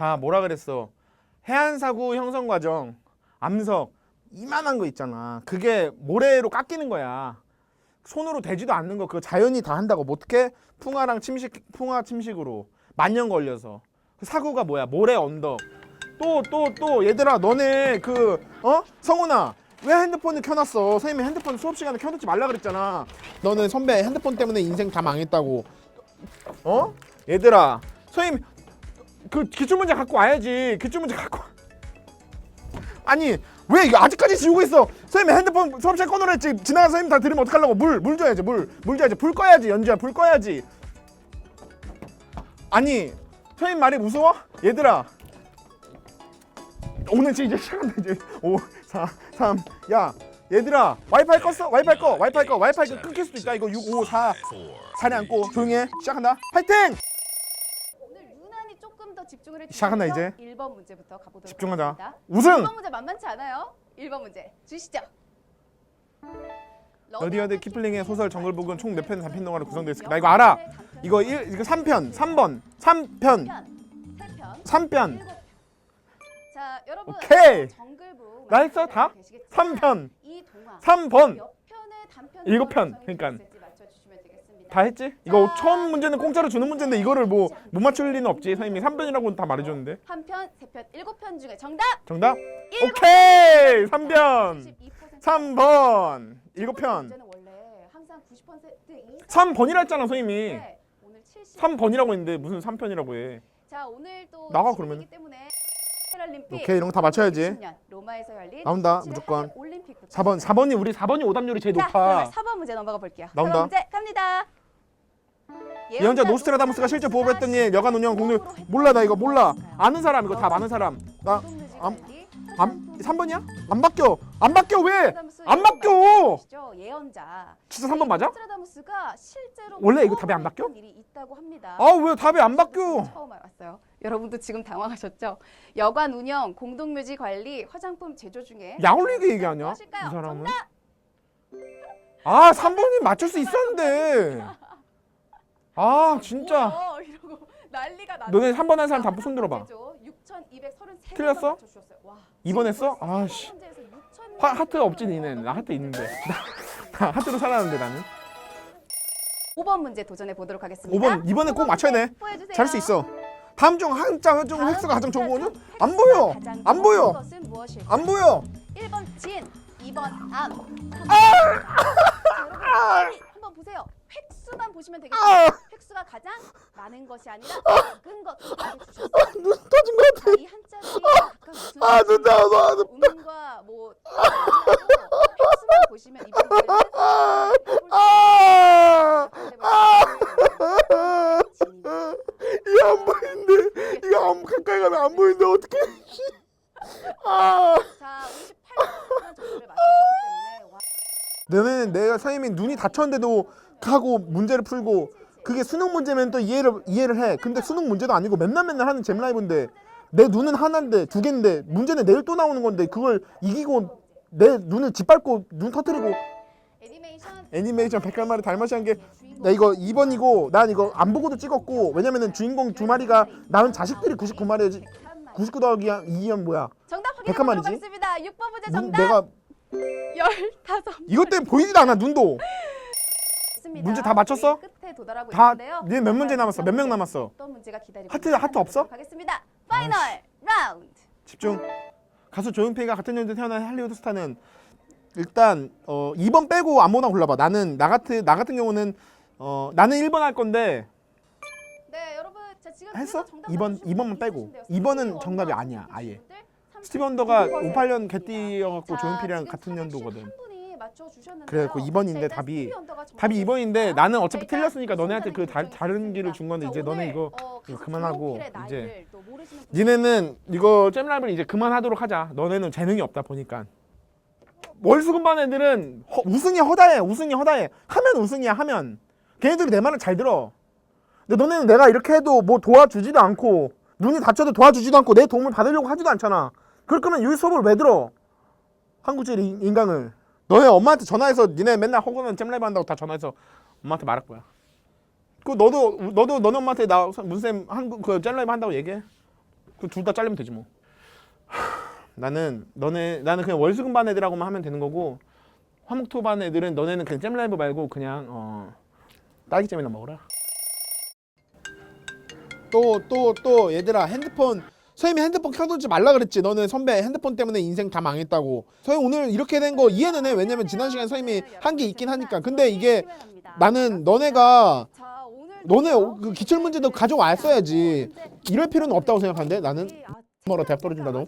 자 뭐라 그랬어? 해안사구 형성 과정 암석 이만한 거 있잖아. 그게 모래로 깎이는 거야. 손으로 되지도 않는 거 그거 자연이 다 한다고. 뭐 어떻게? 풍화랑 침식 풍화 침식으로 만년 걸려서. 그 사구가 뭐야? 모래 언덕. 또또 또 얘들아 너네 그 어? 성훈아 왜 핸드폰을 켜놨어? 선생님이 핸드폰 수업 시간에 켜놓지 말라 그랬잖아. 너는 선배 핸드폰 때문에 인생 다 망했다고. 어? 얘들아 선생님 그 기출 문제 갖고 와야지. 기출 문제 갖고 와. 아니 왜 아직까지 지우고 있어? 선생님 핸드폰 수업 시간 꺼놓으라 했지. 지나간 선생님 다 들으면 어떡하려고? 물물 줘야지 물. 물 줘야지. 불 꺼야지 연주야. 불 꺼야지. 아니 선생님 말이 무서워? 얘들아. 오늘 이제 시작한다 이제 5 4 3 야. 얘들아 와이파이 껐어? 와이파이 꺼 와이파이 꺼 와이파이 꺼. 끊길 수도 있다. 이거 6 5 4 자리 앉고 조용히 해. 시작한다. 파이팅! 해주시고요. 시작한다, 이제. 1번 문제부터 가보도록 집중하자. 하겠습니다. 우승! 1번 문제 만만치 않아요. 1번 문제 주시죠. 러디어드 키플링의 소설 정글북은 총 몇 편 단편 동화로 구성되어 있을까? 나 이거 알아. 이거 1 이거 3편 3번 3편 3편, 3편 자, 여러분 오케이. 정글북 나 했어, 다? 계시겠지만 3편 이 동화 3번 몇 편의 단편 일곱 편, 그러니까. 다. 다 했지? 이거 처음 문제는 공짜로 주는 문제인데 이거를 뭐 못 맞출 리는 없지. 선생님이 3편이라고 다 말해줬는데. 한 편, 세 편, 일곱 편 중에 정답! 정답? 일곱 오케이! 3편! 72% 3번! 7편. 문제는 원래 항상 90% 이상. 3번이라 했잖아 선생님이. 네, 오늘 70 3번이라고 했는데 무슨 3편이라고 해. 자 오늘 또 나가, 그러면은. 때문에 패럴림픽 오케이 이런 거 다 맞춰야지. 2010년 로마에서 열린 나온다, 2017 무조건. 올림픽부터. 4번 4번이 우리 4번이 오답률이 제일 자, 높아. 그러면 4번 문제 넘어가 볼게요. 나온다. 4번 문제 갑니다. 예언자 노스트라다무스가 실제 보호했던 일 여간 운영 공유 몰라 나 이거 몰라 아는 사람 이거 다 아는 사람 나 암- 안, 3번이야? 안 바뀌어 안 바뀌어 왜? 안 바뀌어 예언자. 진짜 3번 맞아? 노스트라다무스가 실제로 원래 이거 답이 안 바뀌어? 일이 있다고 합니다. 아 왜 답이 안 바뀌어 처음 알았어요. 여러분도 지금 당황하셨죠? 여관 운영, 공동묘지 관리, 화장품 제조 중에 약올리게 얘기하냐 이? 사람은 아 3번이 맞출 수 있었는데 아 진짜 뭐야, 이러고 난리가 나. 너네 3번 한 사람 다 손 들어봐 6,233 틀렸어? 맞춰주셨어요. 와. 2번 했어? 아씨 하, 하트 없지 니는 나 하트 있는데 나, 나 하트로 살았는데 나는 5번 문제 도전해 보도록 하겠습니다. 5번 이번에 꼭 맞춰야 돼 보여주세요. 잘 수 있어 다음 중 한자 중 다음 획수가 가장 좋은 거는 중안 보여 가장 안 좋은 보여 것은? 안 보여 1번 진, 2번 암. 3번 아! 여러분 한번 보세요. 획수만 보시면 되겠습니다. 아! 획수가 가장 많은 것이 아니라 작은 것을 주셨어요. 눈 터진 것 같아 이 한자들이 각각 무슨 아 눈다 나 음과 뭐 획수만 보시면 이 부분들은 아! 아! 아! 이거 안 보이는데 이거 안 가까이 가면 안 보이는데 어떡해 아 자, 58번 정도를 맞추셨기 때문에 와, 너는 내가 선생님이 눈이 다쳤는데도 하고 문제를 풀고 그게 수능 문제면 또 이해를 이해를 해 근데 수능 문제도 아니고 맨날 맨날 하는 잼라이브인데 내 눈은 하나인데 두 개인데 문제는 내일 또 나오는 건데 그걸 이기고 내 눈을 짓밟고 눈 터뜨리고 애니메이션 애니메이션 백할마리 달마시한 게 나 이거 2번이고 난 이거 안 보고도 찍었고 왜냐면은 주인공 두 마리가 낳은 자식들이 99마리지 99 더하기 2면 뭐야 정답? 하겠습니다. 6번 문제 눈, 정답 내가 15. 이것 때문에 보이지도 않아 눈도 있습니다. 문제 다 맞췄어? 끝에 도달하고 다 있는데요. 니네 몇 문제 남았어 몇명 남았어 어떤 문제가 기다리고 하트- 하트 없어? 하겠습니다. 파이널 라운드. 집중 가수 조용필과 같은 연도에 태어난 할리우드 스타는 일단 어 2번 빼고 아무거나 골라봐 나는 나 같은 나 같은 경우는 어 나는 1번 할 건데 네, 여러분. 자, 지금 했어? 그래도 정답 2번 맞추신 2번만 분 빼고 있으신데요. 2번은 스티브 정답이 아니야 아예 분들 39%. 스티브 원더가 58년 개띠여갖고 자, 조용필이랑 같은 연도거든 451분이 맞춰 주셨는데요. 그래, 그 2번인데 자, 일단 답이- 답이 2번인데 주셨습니다. 나는 어차피 틀렸으니까 너네한테 그 다, 다른. 길을 준 건데 자, 이제 너네 이거 어, 이거 가수 그만하고 이제 니네는 이거 잼라이브를 이제 그만하도록 하자. 너네는 재능이 없다 보니까. 월수금반 애들은 허- 우승이 허다해 우승이 허다해. 하면 우승이야 하면. 걔네들이 내 말을 잘 들어. 근데 너네는 내가 이렇게 해도 뭐 도와주지도 않고 눈이 다쳐도 도와주지도 않고 내 도움을 받으려고 하지도 않잖아. 그럴 거면 이 수업을 왜 들어? 한국질 인- 인강을 너네 엄마한테 전화해서 니네 맨날 허구는 잼라이브 한다고 다 전화해서 엄마한테 말할 거야 그 너도 너도 너네 엄마한테 나 문쌤 한국 그 잼라이브 한다고 얘기해 그 둘 다 잘리면 되지 뭐. 하, 나는 너네 나는 그냥 월수금 반 애들하고만 하면 되는 거고 화목토 반 애들은 너네는 그냥 잼 라이브 말고 그냥 어 딸기잼이나 먹어라. 또 또 또 얘들아 핸드폰 서임이 핸드폰 켜두지 말라 그랬지. 너는 선배 핸드폰 때문에 인생 다 망했다고. 서임 오늘 이렇게 된 거 이해는 해. 왜냐면 지난 시간 서임이 한 게 있긴 하니까. 근데 이게 나는 너네가 너네 그 기출 문제도 가져왔어야지. 이럴 필요는 없다고 생각하는데 나는 뭐라 대학 떨어진다 너.